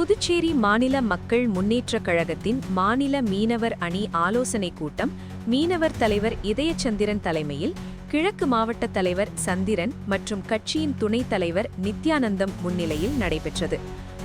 புதுச்சேரி மாநில மக்கள் முன்னேற்றக் கழகத்தின் மாநில மீனவர் அணி ஆலோசனைக் கூட்டம் மீனவர் தலைவர் இதயச்சந்திரன் தலைமையில் கிழக்கு மாவட்ட தலைவர் சந்திரன் மற்றும் கட்சியின் துணைத் தலைவர் நித்யானந்தம் முன்னிலையில் நடைபெற்றது.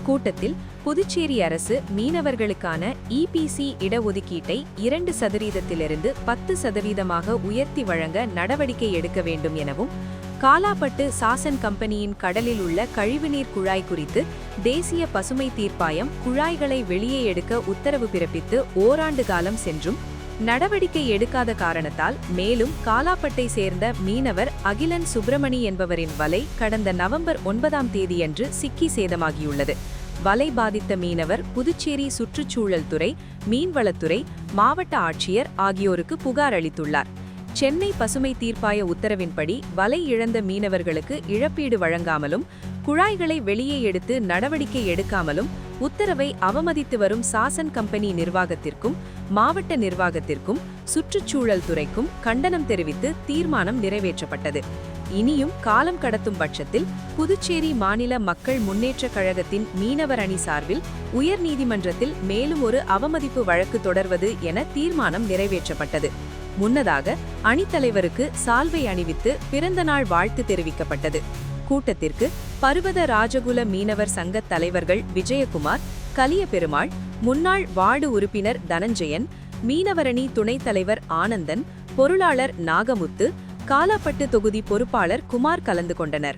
கூட்டத்தில் புதுச்சேரி அரசு மீனவர்களுக்கான இபிசி இடஒதுக்கீட்டை இரண்டு சதவீதத்திலிருந்து பத்து சதவீதமாக உயர்த்தி வழங்க நடவடிக்கை எடுக்க வேண்டும் எனவும் காலாப்பட்டு சாசன் கம்பெனியின் கடலில் உள்ள கழிவுநீர் குழாய் குறித்து தேசிய பசுமை தீர்ப்பாயம் குழாய்களை வெளியே எடுக்க உத்தரவு பிறப்பித்து ஓராண்டு காலம் சென்றும் நடவடிக்கை எடுக்காத காரணத்தால் மேலும் காலாப்பட்டை சேர்ந்த மீனவர் அகிலன் சுப்பிரமணி என்பவரின் வலை கடந்த நவம்பர் ஒன்பதாம் தேதியன்று சிக்கி சேதமாகியுள்ளது. வலை பாதித்த மீனவர் புதுச்சேரி சுற்றுச்சூழல் துறை மீன்வளத்துறை மாவட்ட ஆட்சியர் ஆகியோருக்கு புகார் அளித்துள்ளார். சென்னை பசுமை தீர்ப்பாய உத்தரவின்படி வலை இழந்த மீனவர்களுக்கு இழப்பீடு வழங்காமலும் குழாய்களை வெளியே எடுத்து நடவடிக்கை எடுக்காமலும் உத்தரவை அவமதித்து வரும் சாசன் கம்பெனி நிர்வாகத்திற்கும் மாவட்ட நிர்வாகத்திற்கும் சுற்றுச்சூழல் துறைக்கும் கண்டனம் தெரிவித்து தீர்மானம் நிறைவேற்றப்பட்டது. இனியும் காலம் கடத்தும் பட்சத்தில் புதுச்சேரி மாநில மக்கள் முன்னேற்றக் கழகத்தின் மீனவர் அணி சார்பில் உயர்நீதிமன்றத்தில் மேலும் ஒரு அவமதிப்பு வழக்கு தொடர்வது என தீர்மானம் நிறைவேற்றப்பட்டது. முன்னதாக அணித்தலைவருக்கு சால்வை அணிவித்து பிறந்தநாள் வாழ்த்து தெரிவிக்கப்பட்டது. கூட்டத்திற்கு பருவத ராஜகுல மீனவர் சங்க தலைவர்கள் விஜயகுமார் கலிய பெருமாள் முன்னாள் வார்டு உறுப்பினர் தனஞ்சயன் மீனவரணி துணைத் தலைவர் ஆனந்தன் பொருளாளர் நாகமுத்து காலாப்பட்டு தொகுதி பொறுப்பாளர் குமார் கலந்து கொண்டனர்.